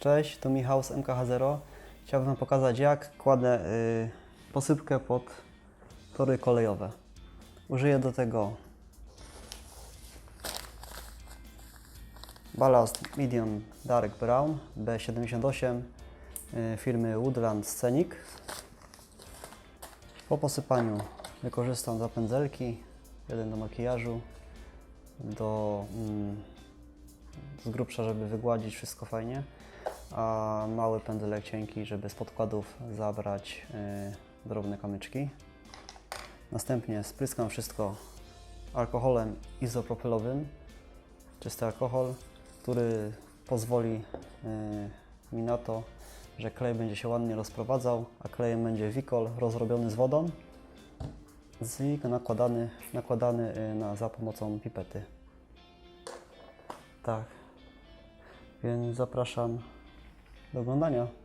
Cześć, to Michał z MKH0. Chciałbym pokazać jak kładę y, posypkę pod tory kolejowe. Użyję do tego balast Medium Dark Brown B78 y, firmy Woodland Scenic. Po posypaniu wykorzystam dwa pędzelki, jeden do makijażu, do mm, z grubsza, żeby wygładzić wszystko fajnie, a mały pędzelek cienki, żeby z podkładów zabrać y, drobne kamyczki. Następnie spryskam wszystko alkoholem izopropylowym, czysty alkohol, który pozwoli y, mi na to, że klej będzie się ładnie rozprowadzał, a klejem będzie wikol rozrobiony z wodą i nakładany, nakładany y, na, za pomocą pipety. Tak. Więc zapraszam do oglądania.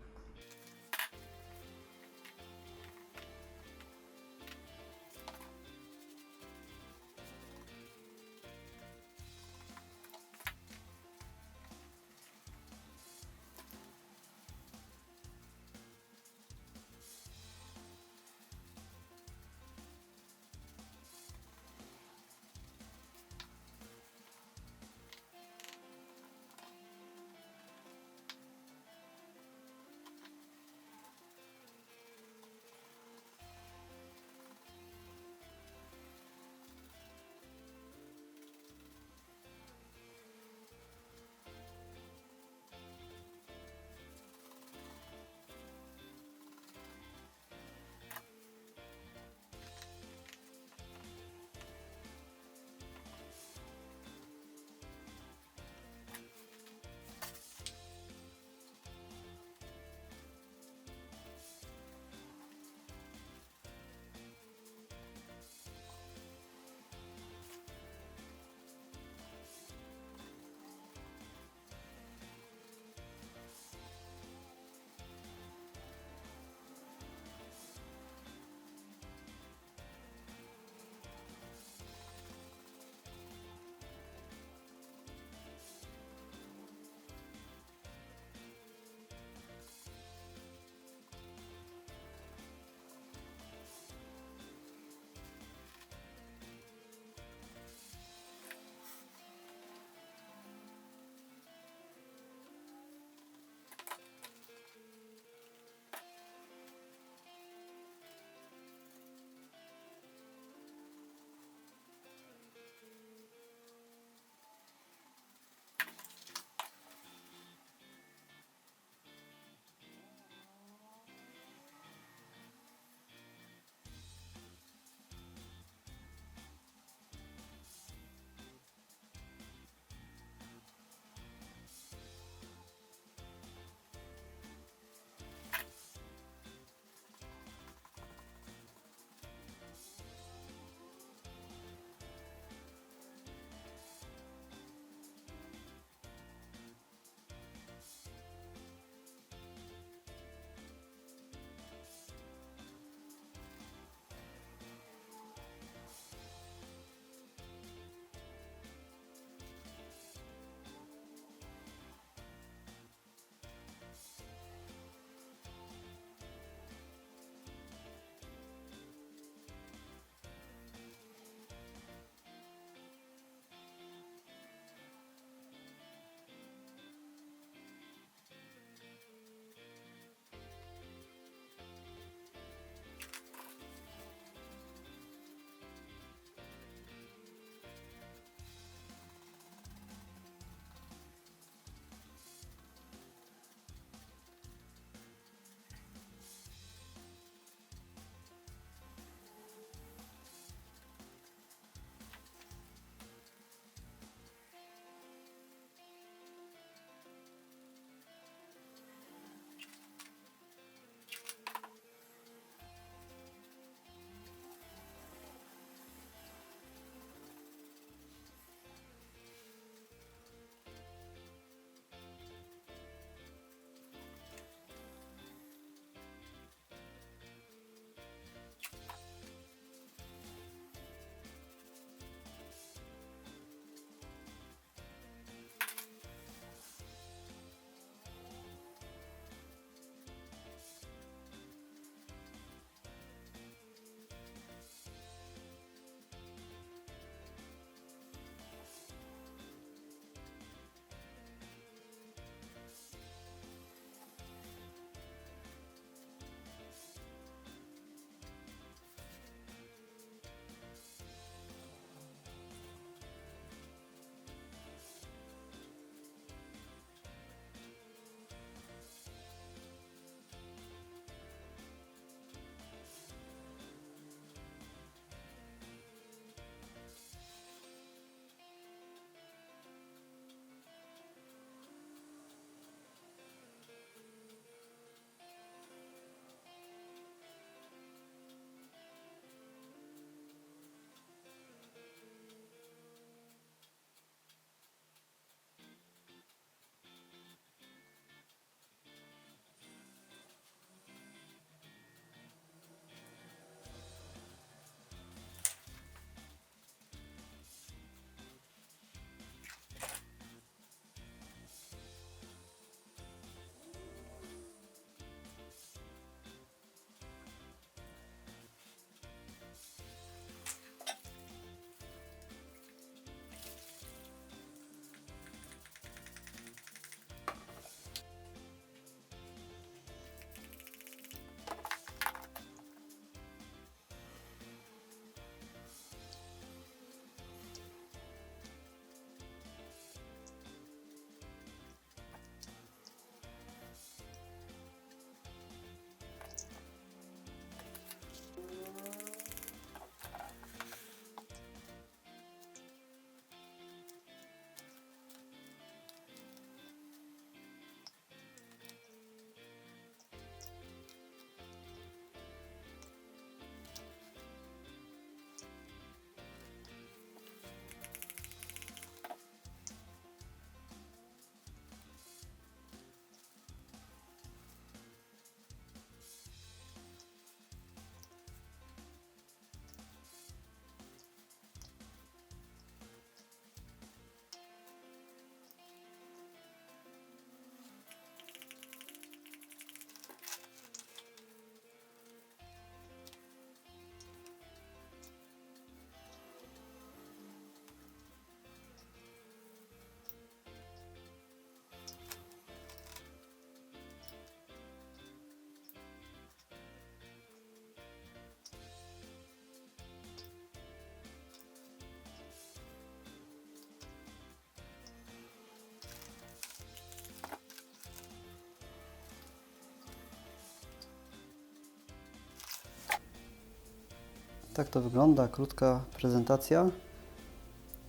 Tak to wygląda, krótka prezentacja.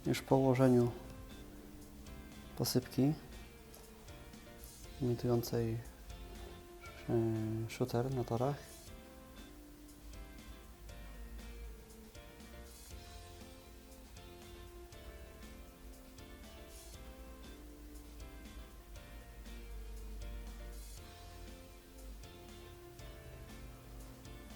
Już po ułożeniu posypki imitującej yy, shooter na torach.